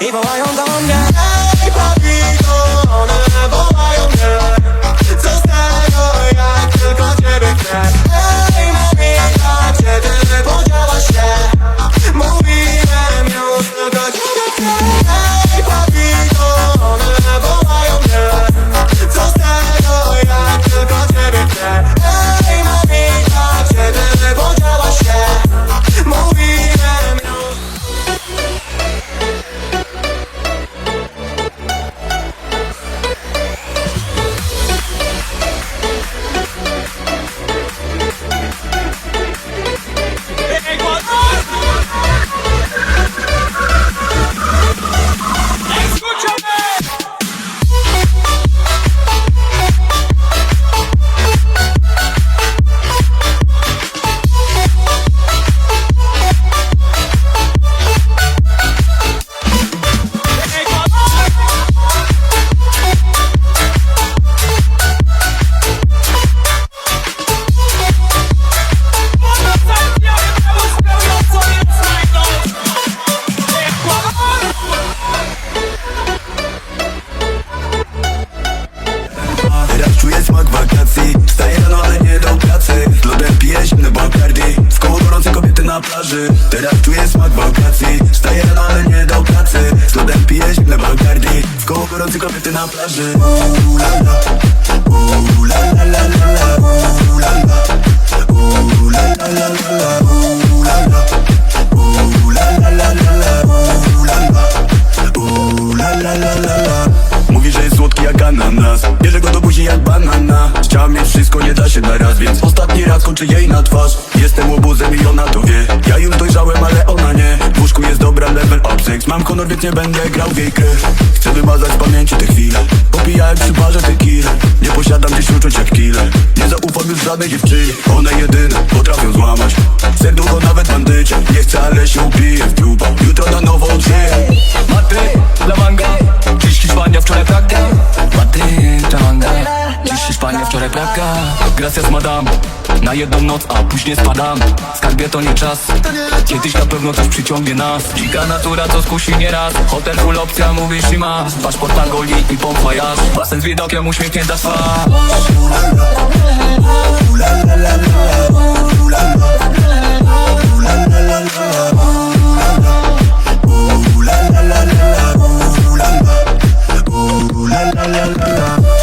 i wołają do mnie Ej, plaży Teraz czuję smak wakacji Wstaję rano, ale nie do pracy. Z lodem piję zimny Bacardi W koło gorące kobiety na plaży. Uuu, jak ananas. Bierze go do buzi jak banana. Chciała mieć wszystko, nie da się na raz Więc ostatni raz kończę jej na twarz. Jestem łobuzem i ona to wie. Ja już dojrzałem, ale ona nie. W łóżku jest dobra, level up sex. Mam honor, więc nie będę grał w jej grę. Chcę wymazać z pamięci te chwile. Popijałem przy barze tequila. Nie posiadam gdzieś uczuć jak killer Nie zaufam już żadnej dziewczynie wczoraj Gracias madam Na jedną noc, a później spadam Skarbie to nie czas Kiedyś na pewno coś przyciągnie nas Dzika natura, co skusi nieraz Hotel full opcja, mówisz i Paszport Angoli i pomfajasz Basen z widokiem, uśmiechnięta twarz la la la la